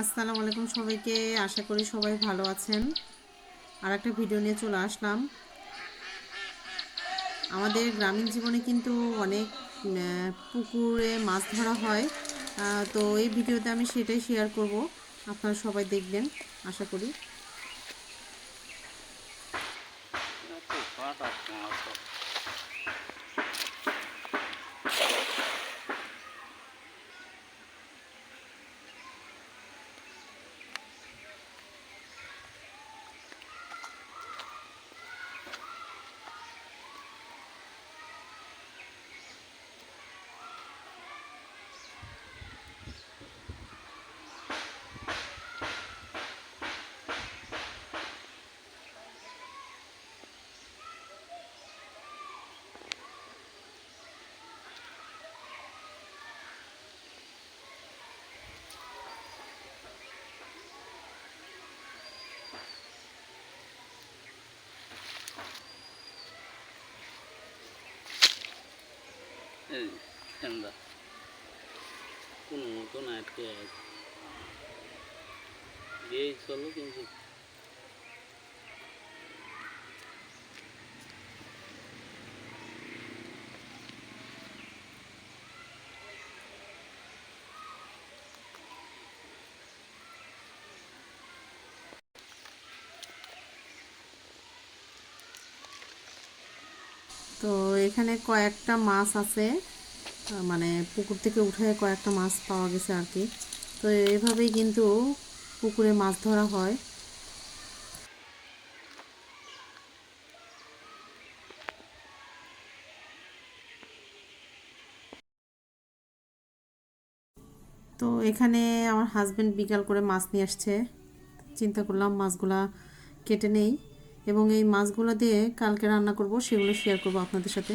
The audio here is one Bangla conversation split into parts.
আসসালামু আলাইকুম সবাইকে। আশা করি সবাই ভালো আছেন। আর একটা ভিডিও নিয়ে চলে আসলাম। আমাদের গ্রামীণ জীবনে কিন্তু অনেক পুকুরে মাছ ধরা হয়। তো এই ভিডিওতে আমি সেটাই শেয়ার করব। আপনারা সবাই দেখবেন, আশা করি। এই কোনো মতন আটকে আছে এই চলো কিন্তু। তো এখানে কয়েকটা মাছ আছে মানে পুকুর থেকে উঠে কয়েকটা মাছ পাওয়া গেছে আর কি। তো এভাবেই কিন্তু পুকুরে মাছ ধরা হয়। তো এখানে আমার হাজবেন্ড বিকাল করে মাছ নিয়ে আসছে। চিন্তা করলাম মাছগুলা কেটে নেই। এবং এই মাছগুলো দিয়ে কালকে রান্না করব সেগুলো শেয়ার করব আপনাদের সাথে।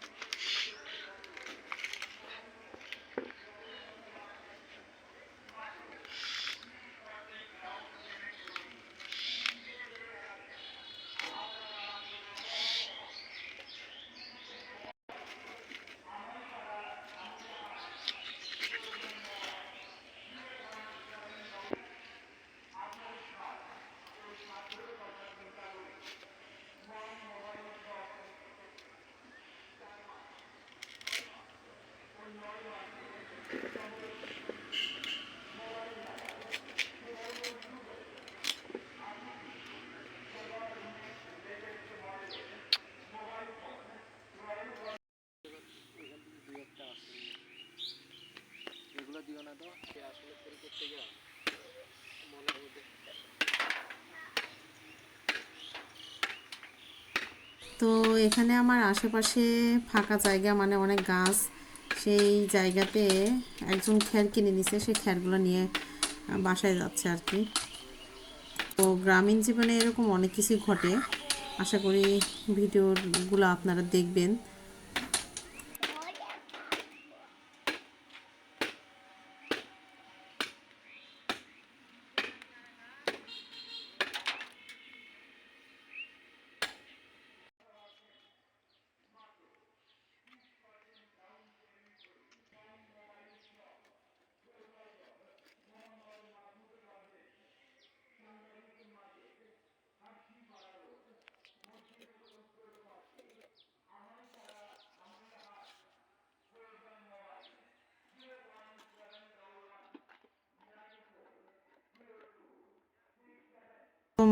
তো এখানে আমার আশেপাশে ফাঁকা জায়গা মানে অনেক গাছ। সেই জায়গাতে একজন খ্যার কিনে নিছে, সেই খ্যারগুলো নিয়ে বাসায় যাচ্ছে আর কি। তো গ্রামীণ জীবনে এরকম অনেক কিছুই ঘটে। আশা করি ভিডিওগুলো আপনারা দেখবেন।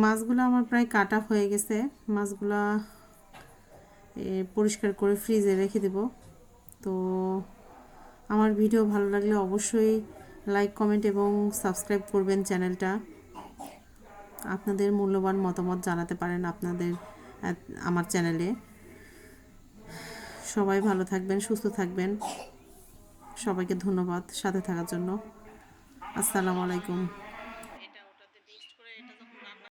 মাছগুলো আমার প্রায় কাটা হয়ে গেছে। মাছগুলা পরিষ্কার করে ফ্রিজে রেখে দেব। তো আমার ভিডিও ভালো লাগলে অবশ্যই লাইক, কমেন্ট এবং সাবস্ক্রাইব করবেন চ্যানেলটা। আপনাদের মূল্যবান মতামত জানাতে পারেন আপনাদের আমার চ্যানেলে। সবাই ভালো থাকবেন, সুস্থ থাকবেন। সবাইকে ধন্যবাদ সাথে থাকার জন্য। আসসালামু আলাইকুম।